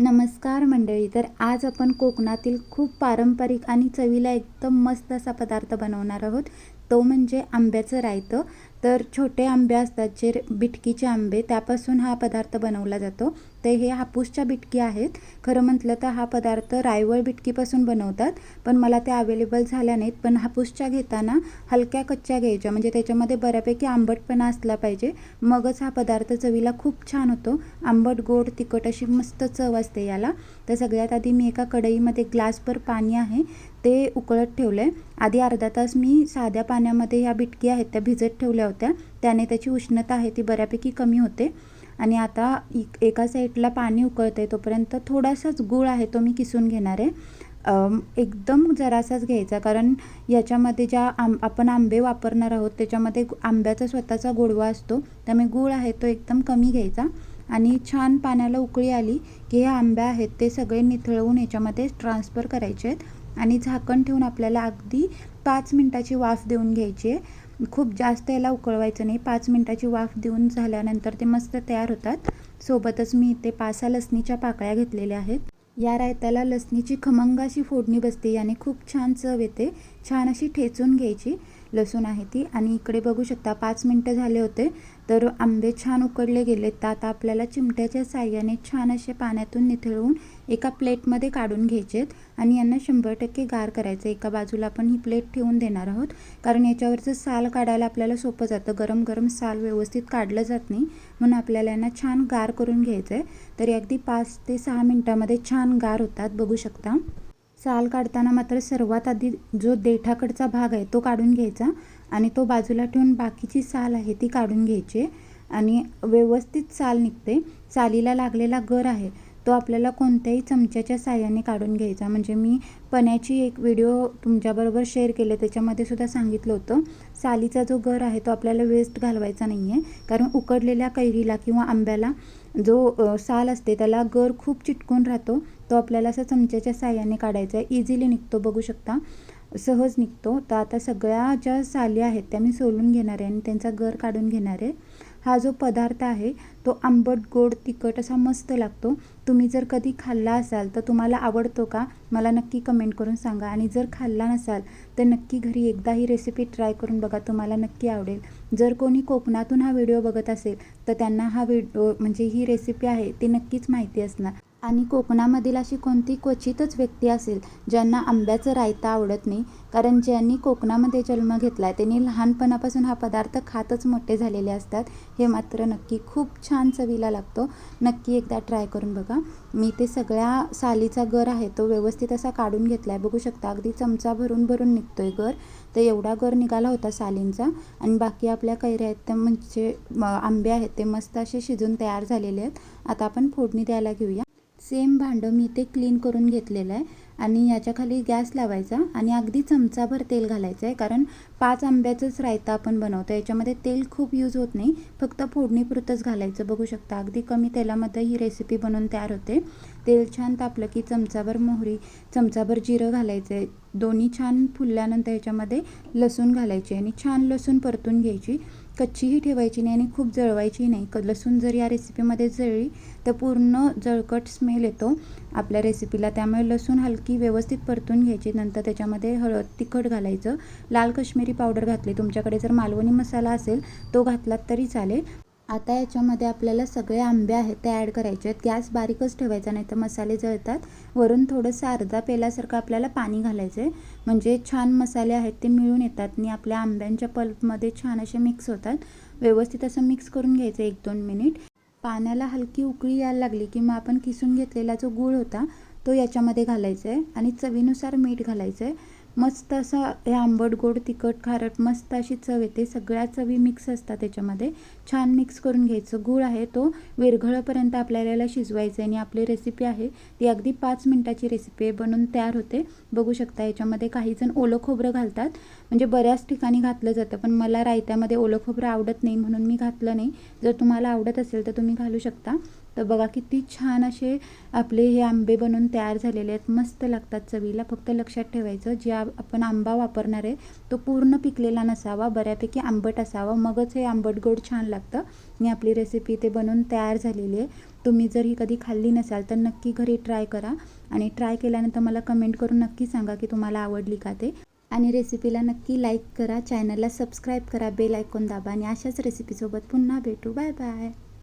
नमस्कार मंडळी तर आज आपण कोकणातील खूप पारंपरिक आणि चवीला एकदम मस्त असा पदार्थ बनवणार आहोत. तो म्हणजे आंब्याचं रायतं. तर छोटे आंबे असतात जे बिटकीचे आंबे त्यापासून हा पदार्थ बनवला जातो. ते हे हापूसच्या बिटकी आहेत. खरं म्हटलं तर हा पदार्थ रायवळ बिटकीपासून बनवतात. पण मला ते अवेलेबल झाल्या नाहीत. पण हापूसच्या घेताना हलक्या कच्च्या घ्यायच्या. म्हणजे त्याच्यामध्ये बऱ्यापैकी आंबटपणा असला पाहिजे. मगच हा पदार्थ चवीला खूप छान होतो. आंबट गोड तिखट अशी मस्त चव असते याला. तर सगळ्यात आधी मी एका कढईमध्ये ग्लासभर पाणी आहे. ते उकळत ठेवलं आहे आधी अर्धा तास मी साध्या पाण्यामध्ये ह्या बिटकी आहेत त्या भिजत ठेवल्या होत्या. त्याने त्याची उष्णता आहे ती बऱ्यापैकी कमी होते. आणि आता एका साईडला पाणी उकळतं आहे तोपर्यंत थोडासाच गूळ आहे तो मी किसून घेणार आहे. एकदम जरासाच घ्यायचा कारण याच्यामध्ये ज्या आंब आपण आंबे वापरणार आहोत त्याच्यामध्ये आंब्याचा स्वतःचा गोडवा असतो. त्यामुळे गूळ आहे तो एकदम कमी घ्यायचा. आणि छान पाण्याला उकळी आली की हे आंबे आहेत ते सगळे निथळवून याच्यामध्ये ट्रान्सफर करायचे आहेत. आणि झाकण ठेवून आपल्याला अगदी पाच मिनटाची वाफ देऊन घ्यायची आहे. खूप जास्त याला उकळवायचं नाही. पाच मिनटाची वाफ देऊन झाल्यानंतर ते मस्त तयार होतात. सोबतच मी इथे पाच लसणीच्या पाकळ्या घेतलेल्या आहेत. या रायत्याला लसणीची खमंग अशी फोडणी बसते. याने खूप छान चव येते. छान अशी ठेचून घ्यायची. लसूण आहे ती. आणि इकडे बघू शकता पाच मिनटं झाले होते तर आंबे छान उकडले गेले. तर आता आपल्याला चिमट्याच्या साह्याने छान असे पाण्यातून निथळवून एका प्लेटमध्ये काढून घ्यायचे आहेत आणि यांना शंभर टक्के गार करायचं. एका बाजूला आपण ही प्लेट ठेवून देणार आहोत. कारण याच्यावरचं साल काढायला आपल्याला सोपं जातं. गरम गरम साल व्यवस्थित काढलं जात नाही. म्हणून आपल्याला यांना छान गार करून घ्यायचं आहे तर अगदी पाच ते सहा मिनटामध्ये छान गार होतात. बघू शकता. साल काढताना मात्र सर्वात आधी जो देठाकडचा भाग आहे तो काढून घ्यायचा आणि तो बाजूला ठेवून बाकीची साल आहे ती काढून घ्यायची आणि व्यवस्थित साल निघते. सालीला लागलेला गर आहे. तो आपल्याला कोणत्याही चमच्याच्या साह्याने काढून घ्यायचा. म्हणजे मी पण्याची एक व्हिडिओ तुमच्याबरोबर शेअर केले. त्याच्यामध्ये सुद्धा सांगितलं होतं. सालीचा जो गर आहे तो आपल्याला वेस्ट घालवायचा नाही आहे कारण उकडलेल्या कैरीला किंवा आंब्याला जो साल असते त्याला गर खूप चिटकून राहतो. तो आपल्याला असं चमच्याच्या साह्याने काढायचा आहे. इझिली निघतो बघू शकता. सहज निघतो. तर आता सगळ्या ज्या साली आहेत त्या मी सोलून घेणार आहे आणि त्यांचा गर काढून घेणार आहे. हा जो पदार्थ आहे तो आंबट गोड तिखट असा मस्त लागतो. तुम्ही जर कधी खाल्ला असाल तर तुम्हाला आवडतो का? मला नक्की कमेंट करून सांगा. आणि जर खाल्ला नसाल तर नक्की घरी एकदा ही रेसिपी ट्राय करून बघा. तुम्हाला नक्की आवडेल. जर कोणी कोकणातून हा व्हिडिओ बघत असेल तर त्यांना हा व्हिडिओ म्हणजे ही रेसिपी आहे ती नक्कीच माहिती असणार. आणि कोकणामधील अशी कोणती क्वचितच व्यक्ती असेल ज्यांना आंब्याचं रायता आवडत नाही कारण ज्यांनी कोकणामध्ये जन्म घेतला आहे त्यांनी लहानपणापासून हा पदार्थ खातच मोठे झालेले असतात. हे मात्र नक्की खूप छान चवीला लागतो. नक्की एकदा ट्राय करून बघा. मी ते सगळ्या सालीचा गर आहे तो व्यवस्थित असा काढून घेतला आहे बघू शकता अगदी चमचा भरून भरून निघतो आहे गर. तर एवढा गर निघाला होता सालींचा. आणि बाकी आपल्या कैऱ्या आहेत त्या म्हणजे आंबे आहेत ते मस्त असे शिजून तयार झालेले आहेत. आता आपण फोडणी द्यायला घेऊया. सेम भांडं मी ते क्लीन करून घेतलेलं आहे. आणि याच्याखाली गॅस लावायचा आणि अगदी चमचाभर तेल घालायचं आहे. कारण पाच आंब्याचंच रायता आपण बनवतो याच्यामध्ये तेल खूप यूज होत नाही. फक्त फोडणीपुरतंच घालायचं. बघू शकता अगदी कमी तेलामध्ये ही रेसिपी बनवून तयार होते. तेल छान तापलं की चमचाभर मोहरी चमचाभर जिरं घालायचं आहे. दोन्ही छान फुलल्यानंतर याच्यामध्ये लसूण घालायची आणि छान लसूण परतून घ्यायची. कच्चीही ठेवायची नाही आणि खूप जळवायची नाही. क लसूण जर या रेसिपीमध्ये जळली तर पूर्ण जळकट स्मेल येतो आपल्या रेसिपीला त्यामुळे लसूण हलकी व्यवस्थित परतून घ्यायची नंतर त्याच्यामध्ये हळद तिखट घालायचं. लाल कश्मीरी पावडर घातली. तुमच्याकडे जर मालवणी मसाला असेल तो घातलात तरी चालेल. आता याच्यामध्ये आपल्याला सगळे आंबे आहेत ते ॲड करायचे आहेत. गॅस बारीकच ठेवायचा नाही तर मसाले जळतात. वरून थोडंसं अर्धा पेल्यासारखं आपल्याला पाणी घालायचं आहे म्हणजे छान मसाले आहेत ते मिळून येतात. आणि आपल्या आंब्यांच्या पल्पमध्ये छान असे मिक्स होतात. व्यवस्थित असं मिक्स करून घ्यायचं एक दोन मिनिट पाण्याला हलकी उकळी यायला लागली की मग आपण किसून घेतलेला जो गूळ होता तो याच्यामध्ये घालायचा आहे आणि चवीनुसार मीठ घालायचं आहे मस्त असं हे आंबट गोड तिखट खारट मस्त अशी चव येते. सगळ्या चवी मिक्स असतात त्याच्यामध्ये. छान मिक्स करून घ्यायचं. गूळ आहे तो विरघळपर्यंत आपल्याला शिजवायचं आणि आपली रेसिपी आहे ती अगदी पाच मिनटाची रेसिपी आहे. बनून तयार होते. बघू शकता याच्यामध्ये काही जण ओलं खोबरं घालतात. म्हणजे बऱ्याच ठिकाणी घातलं जातं पण मला रायत्यामध्ये ओलं खोबरं आवडत नाही म्हणून मी घातलं नाही. जर तुम्हाला आवडत असेल तर तुम्ही घालू शकता. तर बघा किती छान असे आपले हे आंबे बनून तयार झालेले आहेत. मस्त लागतात चवीला. फक्त लक्षात ठेवायचं जे आपण आंबा वापरणार आहे तो पूर्ण पिकलेला नसावा बऱ्यापैकी आंबट असावा. मगच हे आंबट गोड छान लागतं. आणि आपली रेसिपी ते बनवून तयार झालेली आहे. तुम्ही जर ही कधी खाल्ली नसाल तर नक्की घरी ट्राय करा. आणि ट्राय केल्यानंतर मला कमेंट करून नक्की सांगा की तुम्हाला आवडली का ते. आणि रेसिपीला नक्की लाईक करा. चॅनलला सबस्क्राईब करा. बेल आयकॉन दाबा. आणि अशाच रेसिपीसोबत पुन्हा भेटू. Bye bye